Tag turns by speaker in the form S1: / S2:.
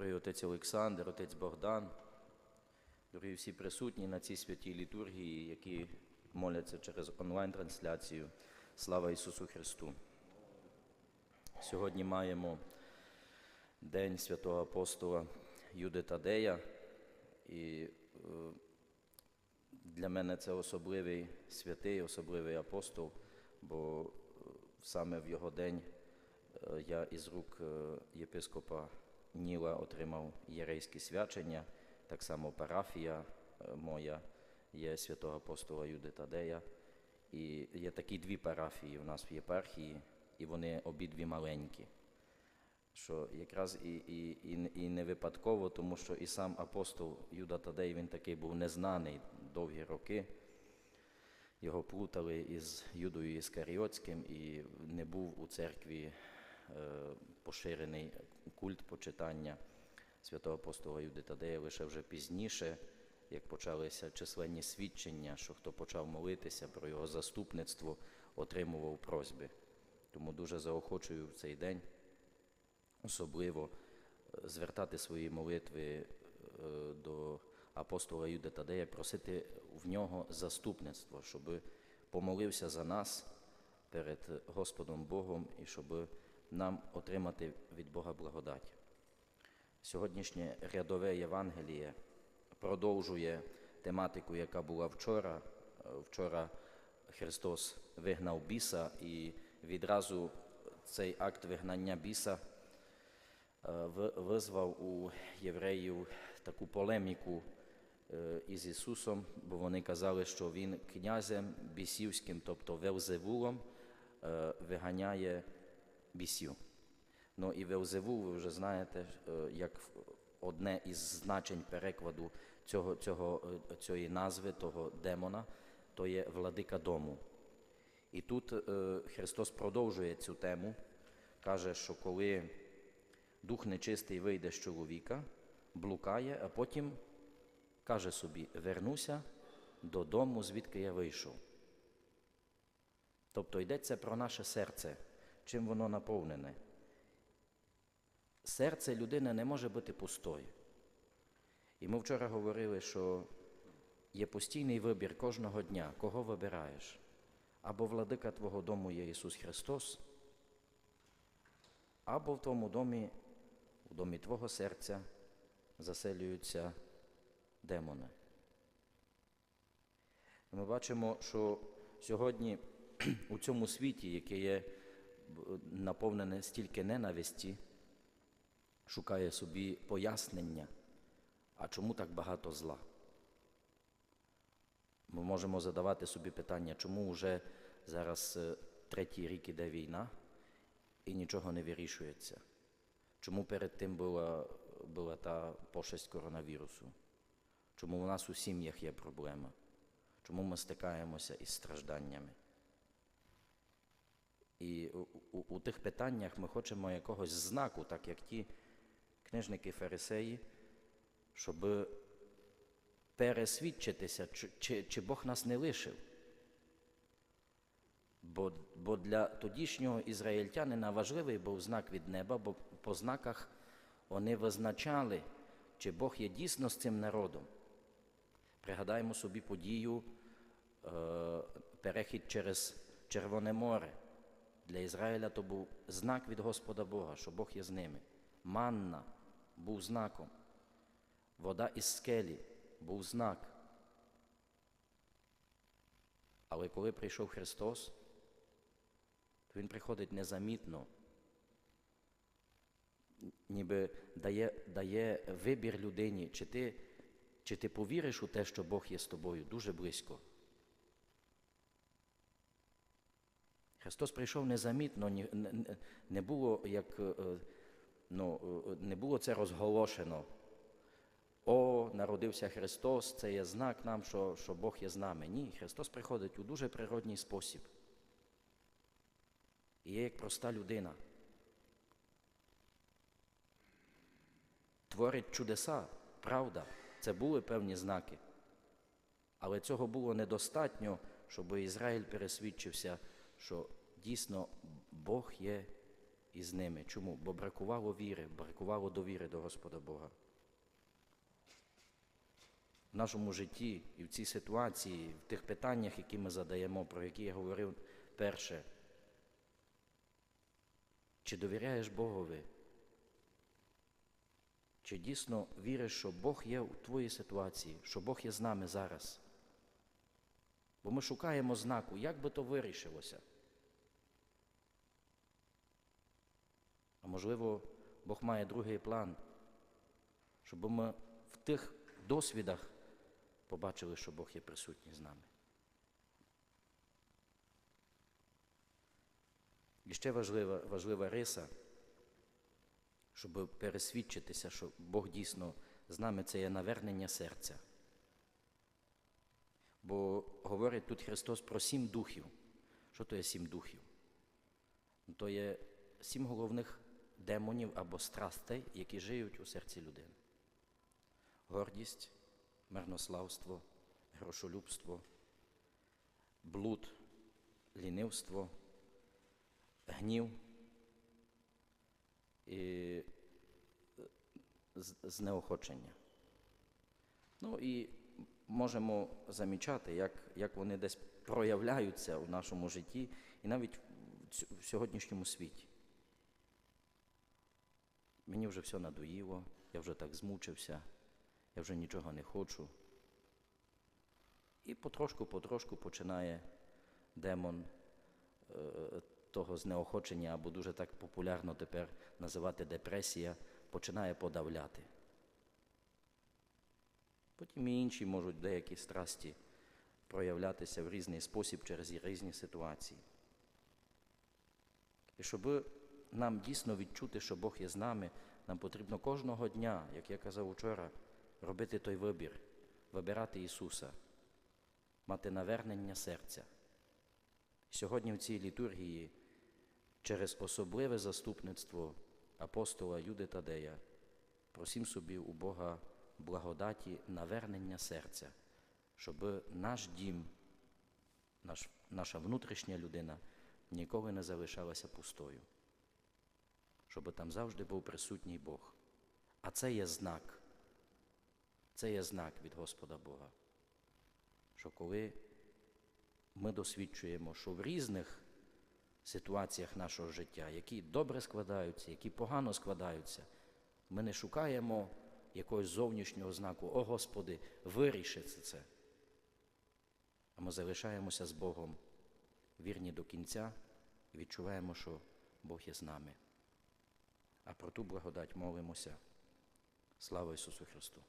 S1: дорогий отець Олександр, отець Богдан, дорогі всі присутні на цій святій літургії, які моляться через онлайн-трансляцію. Слава Ісусу Христу! Сьогодні маємо День святого апостола Юди Тадея, і е, для мене це особливий святий, особливий апостол, бо е, саме в його день е, я із рук єпископа Ніла отримав єрейське свячення, так само парафія е, моя є святого апостола Юди Тадея. І є такі дві парафії у нас в єпархії, і вони обидві маленькі. Що якраз і, і, і, і не випадково, тому що і сам апостол Юда Тадей він такий був незнаний довгі роки. Його плутали із Юдою Іскаріотським, і не був у церкві поширений культ почитання святого апостола Юди Тадея лише вже пізніше, як почалися численні свідчення, що хто почав молитися про його заступництво, отримував просьби. Тому дуже заохочую в цей день особливо е, звертати свої молитви е, до апостола Юди Тадея, просити в нього заступництво, щоб помолився за нас перед Господом Богом і щоб нам отримати від Бога благодать. Сьогоднішнє рядове Євангеліє продовжує тематику, яка була вчора. Вчора Христос вигнав біса, і відразу цей акт вигнання біса е, визвав у євреїв таку полеміку е, із Ісусом, бо вони казали, що Він князем бісівським, тобто Велзевулом, е, виганяє бісів. Ну і Велзевул, ви вже знаєте, е, як одне із значень перекладу цього, цього, е, цієї назви, того демона, то є владика дому. І тут е, Христос продовжує цю тему, каже, що коли дух нечистий вийде з чоловіка, блукає, а потім каже собі: вернуся додому, звідки я вийшов. Тобто йдеться про наше серце, чим воно наповнене. Серце людини не може бути пустою. І ми вчора говорили, що є постійний вибір кожного дня, кого вибираєш. Або владика Твого дому є Ісус Христос, або в тому домі, у домі Твого серця заселюються демони. Ми бачимо, що сьогодні у цьому світі, яке є наповнене стільки ненависті, шукає собі пояснення, а чому так багато зла. Ми можемо задавати собі питання, чому вже зараз е, третій рік іде війна і нічого не вирішується. Чому перед тим була, була та пошесть коронавірусу? Чому у нас у сім'ях є проблема? Чому ми стикаємося із стражданнями? І у, у, у тих питаннях ми хочемо якогось знаку, так як ті книжники фарисеї, щоб пересвідчитися, чи, чи, чи Бог нас не лишив. Бо, бо для тодішнього ізраїльтянина важливий був знак від неба, бо по знаках вони визначали, чи Бог є дійсно з цим народом. Пригадаємо собі подію е, перехід через Червоне море. Для Ізраїля то був знак від Господа Бога, що Бог є з ними. Манна був знаком. Вода із скелі був знак. Але коли прийшов Христос, то Він приходить незамітно, ніби дає, дає вибір людині, чи ти, чи ти повіриш у те, що Бог є з тобою дуже близько. Христос прийшов незамітно, не- було як е, е, ну, е, не було це розголошено. О, народився Христос, це є знак нам, що, що Бог є з нами. Ні, Христос приходить у дуже природній спосіб. І є як проста людина. Творить чудеса, правда, це були певні знаки. Але цього було недостатньо, щоб Ізраїль пересвідчився, що дійсно Бог є із ними. Чому? Бо бракувало віри, бракувало довіри до Господа Бога. В нашому житті і в цій ситуації, в тих питаннях, які ми задаємо, про які я говорив перше. Чи довіряєш Богові? Чи дійсно віриш, що Бог є у твоїй ситуації, що Бог є з нами зараз? Бо ми шукаємо знаку, як би то вирішилося. А можливо, Бог має другий план, щоб ми в тих досвідах побачили, що Бог є присутній з нами. І ще важлива, важлива риса, щоб пересвідчитися, що Бог дійсно з нами це є навернення серця. Бо говорить тут Христос про сім духів. Що то є сім духів? Ну, То є сім головних демонів або страстей, які живуть у серці людини. Гордість, марнославство, грошолюбство, блуд, лінивство, гнів і знеохочення. Ну і можемо замічати, як, як вони десь проявляються у нашому житті і навіть в сьогоднішньому світі. Мені вже все надоїло, я вже так змучився, я вже нічого не хочу. І потрошку-потрошку починає демон е, того знеохочення, або дуже так популярно тепер називати депресія, починає подавляти. Потім і інші можуть деякі страсті проявлятися в різний спосіб через різні ситуації. І щоб нам дійсно відчути, що Бог є з нами, нам потрібно кожного дня, як я казав учора, робити той вибір, вибирати Ісуса, мати навернення серця. Сьогодні в цій літургії через особливе заступництво апостола Юди Тадея просім собі у Бога благодаті навернення серця, щоб наш дім, наш, наша внутрішня людина ніколи не залишалася пустою, щоб там завжди був присутній Бог. А це є знак, це є знак від Господа Бога, що коли ми досвідчуємо, що в різних ситуаціях нашого життя, які добре складаються, які погано складаються, ми не шукаємо якогось зовнішнього знаку, о Господи, виріши це. А ми залишаємося з Богом вірні до кінця і відчуваємо, що Бог є з нами. А про ту благодать молимося. Слава Ісусу Христу!